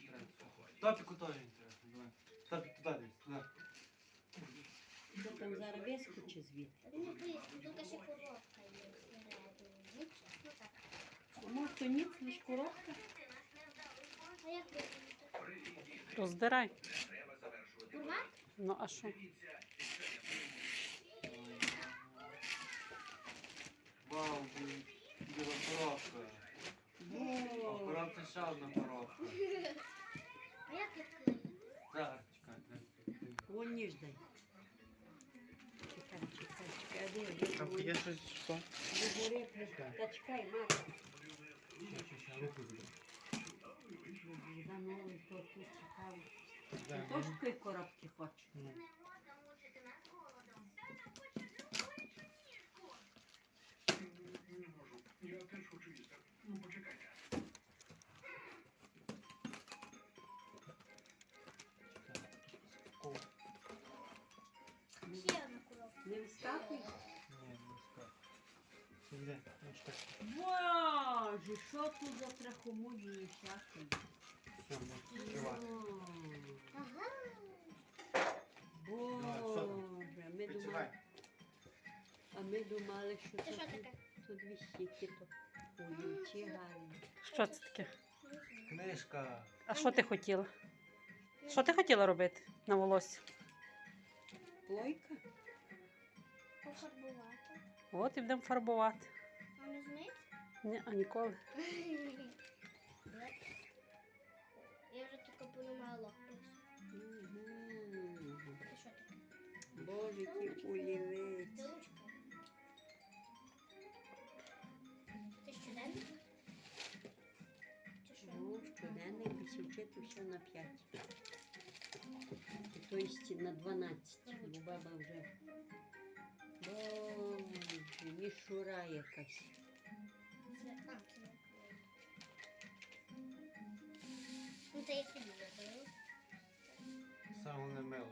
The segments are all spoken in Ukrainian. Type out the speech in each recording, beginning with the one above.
інтересно. Топіку теж інтересно. Давай. Топік туди десь, туди. Що там зараз вискочи звідти? Не поїсть, тут ще коробка є всередині. Нічого, ну так. Ніц, лиш коробка. А як? Роздирай. Урвати? Ну а що? Вау, блін. Біла коробка. А в Во. ще одна коробка. А як відкрити? Зараз, чекай. дай. Вон ніж дай. Чекай, чекай, чекай. А де, де, Там є щось, що? Прийшла. Та чекай, Марко. Ще, ще, ще, руку забери. Замовив, то тут чекав. Теж такої коробки хочеш? Не вискакуй? ні, не ну. Боже, що тут за трахомудії всякі? Все, можеш відкривати. Ага. Боже, ми думали, а ми думали, що Це тут, тут то олівці гарні. Що це таке? Книжка. А що ти хотіла? Що ти хотіла робити на волосі? Плойка? Пофарбувати. От і будемо фарбувати. А не? Ні, а ніколи. Я вже тільки. Що таке? Боже, який олівець. Це ручка. Це щоденник? Це що? Ну, щоденник висівчити все на 5. Тобто на 12, бо баба вже. Боже, мішура якась. Ну, це я собі зробила. Саме не мило.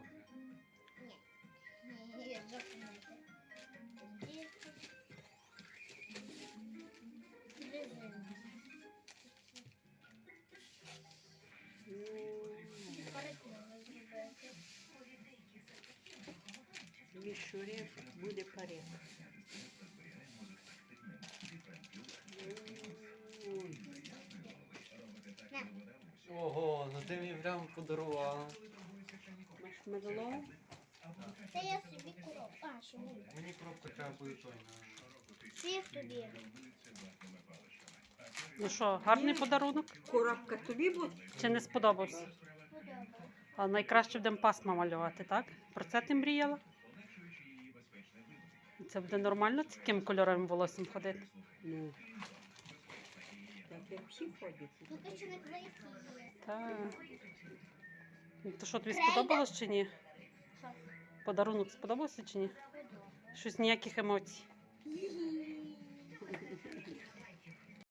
Ні. Ні, я запомнити. Мішурі буде парик. Ого, ну ти мені прямо подарувала. Маршмеллоу? Це я собі коробку. А, ще не. Мені коробка треба буде той я собі. Ну що, гарний подарунок? Коробка тобі буде? Чи не сподобався? А найкраще будемо пасма малювати, так? Про це ти мріяла? Це буде нормально таким кольоровим волоссям ходити? Ну. Так як всі ходять. Тут ще не. Так. Ну, То що тобі сподобалось чи ні? Подарунок сподобався чи ні? Щось ніяких емоцій.